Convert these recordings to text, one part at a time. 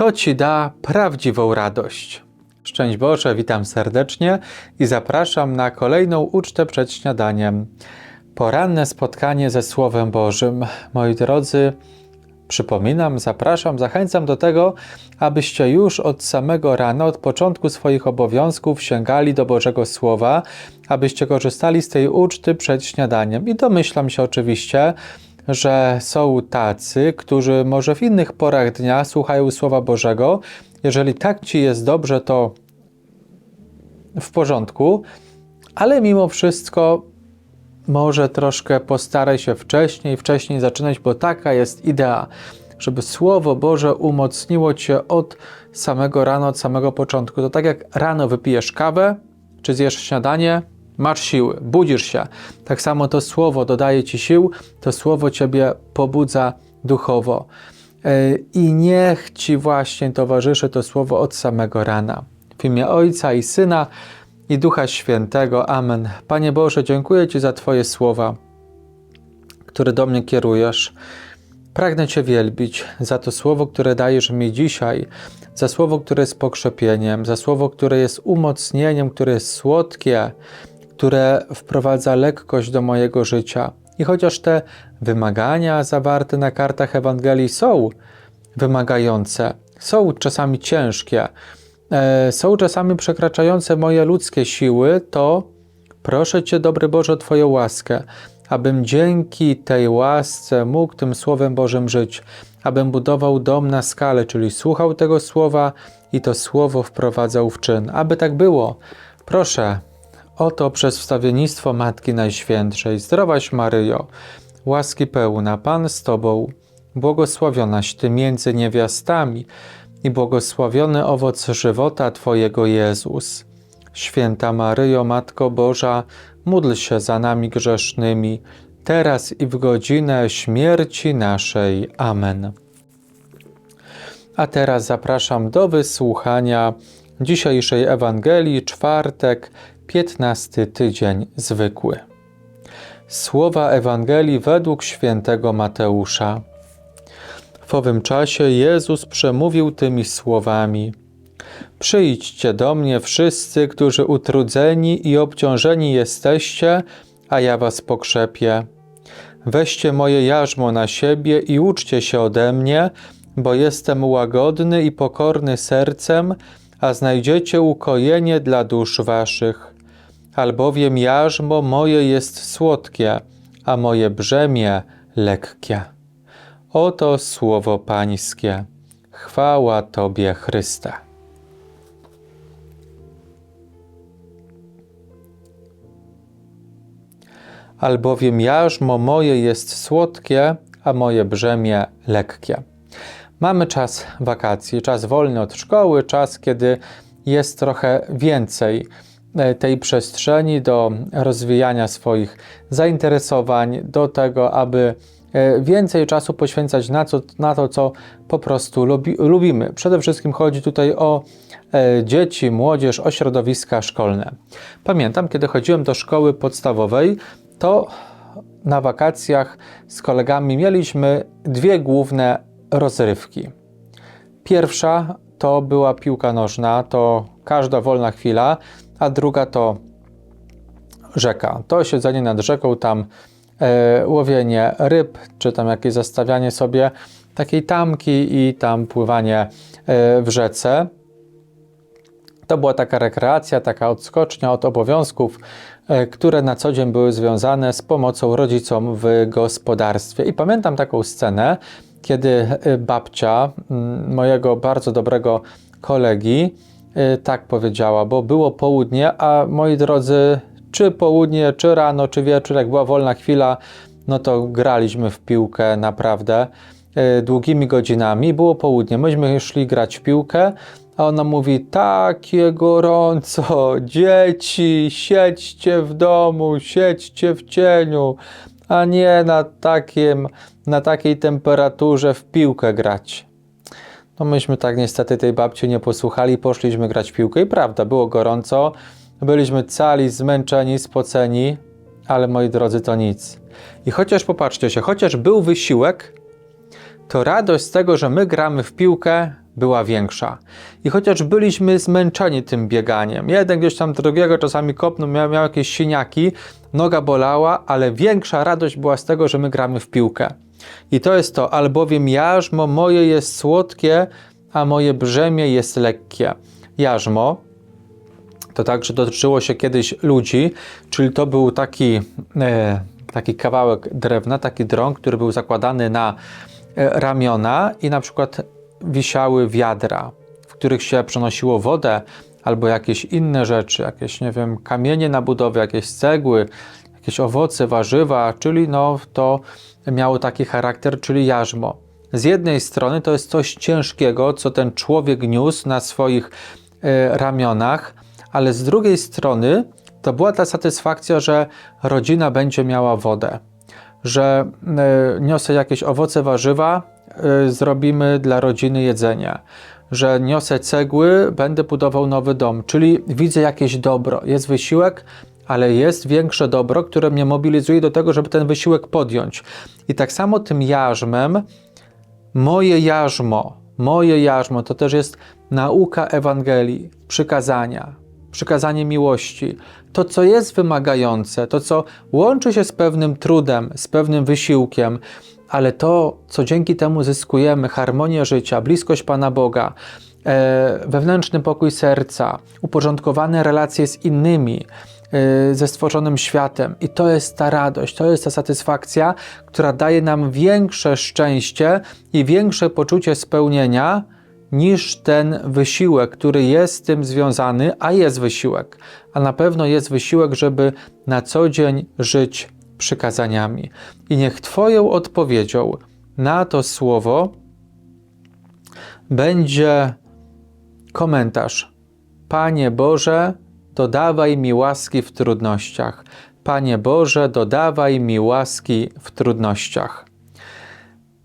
to Ci da prawdziwą radość. Szczęść Boże, witam serdecznie i zapraszam na kolejną ucztę przed śniadaniem. Poranne spotkanie ze Słowem Bożym. Moi drodzy, przypominam, zapraszam, zachęcam do tego, abyście już od samego rana, od początku swoich obowiązków sięgali do Bożego Słowa, abyście korzystali z tej uczty przed śniadaniem. I domyślam się oczywiście, że są tacy, którzy może w innych porach dnia słuchają Słowa Bożego. Jeżeli tak ci jest dobrze, to w porządku, ale mimo wszystko może troszkę postaraj się wcześniej, wcześniej zaczynać, bo taka jest idea, żeby Słowo Boże umocniło cię od samego rana, od samego początku. To tak jak rano wypijesz kawę, czy zjesz śniadanie, masz siły, budzisz się. Tak samo to Słowo dodaje ci sił, to Słowo ciebie pobudza duchowo. Yy, I niech ci właśnie towarzyszy to Słowo od samego rana. W imię Ojca i Syna i Ducha Świętego. Amen. Panie Boże, dziękuję Ci za Twoje słowa, które do mnie kierujesz. Pragnę Cię wielbić za to słowo, które dajesz mi dzisiaj, za słowo, które jest pokrzepieniem, za słowo, które jest umocnieniem, które jest słodkie, które wprowadza lekkość do mojego życia. I chociaż te wymagania zawarte na kartach Ewangelii są wymagające, są czasami ciężkie, e, są czasami przekraczające moje ludzkie siły, to proszę Cię, dobry Boże, o Twoją łaskę, abym dzięki tej łasce mógł tym Słowem Bożym żyć, abym budował dom na skalę, czyli słuchał tego Słowa i to Słowo wprowadzał w czyn. Aby tak było, proszę, oto przez wstawiennictwo Matki Najświętszej, zdrowaś Maryjo, łaski pełna, Pan z Tobą, błogosławionaś Ty między niewiastami, i błogosławiony owoc żywota Twojego Jezus. Święta Maryjo, Matko Boża, módl się za nami grzesznymi, teraz i w godzinę śmierci naszej. Amen. A teraz zapraszam do wysłuchania dzisiejszej Ewangelii, czwartek, 15 tydzień zwykły. Słowa Ewangelii według świętego Mateusza. W owym czasie Jezus przemówił tymi słowami: Przyjdźcie do mnie wszyscy, którzy utrudzeni i obciążeni jesteście, a ja was pokrzepię. Weźcie moje jarzmo na siebie i uczcie się ode mnie, bo jestem łagodny i pokorny sercem, a znajdziecie ukojenie dla dusz waszych. Albowiem jarzmo moje jest słodkie, a moje brzemię lekkie. Oto słowo Pańskie. Chwała Tobie, Chryste. Albowiem jarzmo moje jest słodkie, a moje brzemię lekkie. Mamy czas wakacji, czas wolny od szkoły, czas, kiedy jest trochę więcej tej przestrzeni do rozwijania swoich zainteresowań, do tego, aby E, więcej czasu poświęcać na, co, na to, co po prostu lubi, lubimy. Przede wszystkim chodzi tutaj o e, dzieci, młodzież, o środowiska szkolne. Pamiętam, kiedy chodziłem do szkoły podstawowej, to na wakacjach z kolegami mieliśmy dwie główne rozrywki. Pierwsza to była piłka nożna, to każda wolna chwila, a druga to rzeka. To siedzenie nad rzeką, tam E, łowienie ryb, czy tam jakieś zastawianie sobie takiej tamki i tam pływanie e, w rzece. To była taka rekreacja, taka odskocznia od obowiązków, e, które na co dzień były związane z pomocą rodzicom w gospodarstwie. I pamiętam taką scenę, kiedy babcia mojego bardzo dobrego kolegi tak powiedziała, bo było południe, a moi drodzy, czy południe, czy rano, czy wieczór, jak była wolna chwila, no to graliśmy w piłkę naprawdę y, długimi godzinami. Było południe, myśmy szli grać w piłkę, a ona mówi, takie gorąco, dzieci, siedźcie w domu, siedźcie w cieniu, a nie na, takim, na takiej temperaturze w piłkę grać. No myśmy tak niestety tej babci nie posłuchali, poszliśmy grać w piłkę i prawda, było gorąco, Byliśmy cali, zmęczeni, spoceni, ale moi drodzy, to nic. I chociaż popatrzcie się, chociaż był wysiłek, to radość z tego, że my gramy w piłkę, była większa. I chociaż byliśmy zmęczeni tym bieganiem, jeden gdzieś tam drugiego czasami kopnął, miał, miał jakieś siniaki, noga bolała, ale większa radość była z tego, że my gramy w piłkę. I to jest to, albowiem jarzmo moje jest słodkie, a moje brzemię jest lekkie. Jarzmo to także dotyczyło się kiedyś ludzi, czyli to był taki, e, taki kawałek drewna, taki drąg, który był zakładany na e, ramiona i na przykład wisiały wiadra, w których się przenosiło wodę albo jakieś inne rzeczy, jakieś, nie wiem, kamienie na budowę, jakieś cegły, jakieś owoce, warzywa, czyli no to miało taki charakter, czyli jarzmo. Z jednej strony to jest coś ciężkiego, co ten człowiek niósł na swoich e, ramionach, ale z drugiej strony to była ta satysfakcja, że rodzina będzie miała wodę, że e, niosę jakieś owoce, warzywa, e, zrobimy dla rodziny jedzenie, że niosę cegły, będę budował nowy dom, czyli widzę jakieś dobro, jest wysiłek, ale jest większe dobro, które mnie mobilizuje do tego, żeby ten wysiłek podjąć. I tak samo tym jarzmem, moje jarzmo, moje jarzmo to też jest nauka Ewangelii, przykazania, przykazanie miłości. To, co jest wymagające, to, co łączy się z pewnym trudem, z pewnym wysiłkiem, ale to, co dzięki temu zyskujemy, harmonię życia, bliskość Pana Boga, e, wewnętrzny pokój serca, uporządkowane relacje z innymi, ze stworzonym światem. I to jest ta radość, to jest ta satysfakcja, która daje nam większe szczęście i większe poczucie spełnienia niż ten wysiłek, który jest z tym związany, a jest wysiłek, a na pewno jest wysiłek, żeby na co dzień żyć przykazaniami. I niech Twoją odpowiedzią na to słowo będzie komentarz. Panie Boże, dodawaj mi łaski w trudnościach. Panie Boże, dodawaj mi łaski w trudnościach.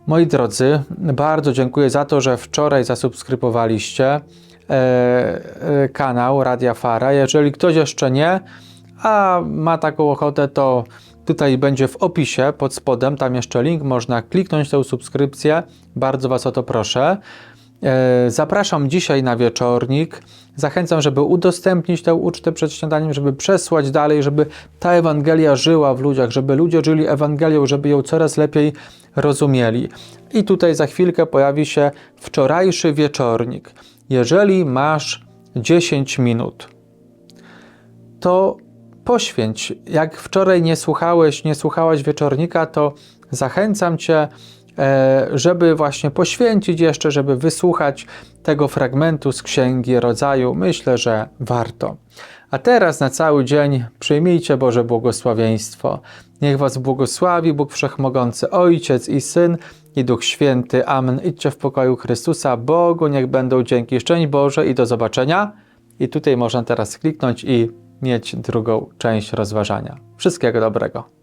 Moi drodzy, bardzo dziękuję za to, że wczoraj zasubskrybowaliście e, e, kanał Radia Fara. Jeżeli ktoś jeszcze nie, a ma taką ochotę, to tutaj będzie w opisie pod spodem, tam jeszcze link, można kliknąć tę subskrypcję. Bardzo Was o to proszę. E, Zapraszam dzisiaj na wieczornik. Zachęcam, żeby udostępnić tę ucztę przed śniadaniem, żeby przesłać dalej, żeby ta Ewangelia żyła w ludziach, żeby ludzie żyli Ewangelią, żeby ją coraz lepiej rozumieli. I tutaj za chwilkę pojawi się wczorajszy wieczornik. Jeżeli masz 10 minut, to poświęć. Jak wczoraj nie słuchałeś, nie słuchałaś wieczornika, to zachęcam Cię, żeby właśnie poświęcić jeszcze, żeby wysłuchać tego fragmentu z Księgi Rodzaju. Myślę, że warto. A teraz na cały dzień przyjmijcie Boże błogosławieństwo. Niech Was błogosławi Bóg Wszechmogący, Ojciec i Syn i Duch Święty. Amen. Idźcie w pokoju Chrystusa. Bogu niech będą dzięki. Szczęść Boże i do zobaczenia. I tutaj można teraz kliknąć i mieć drugą część rozważania. Wszystkiego dobrego.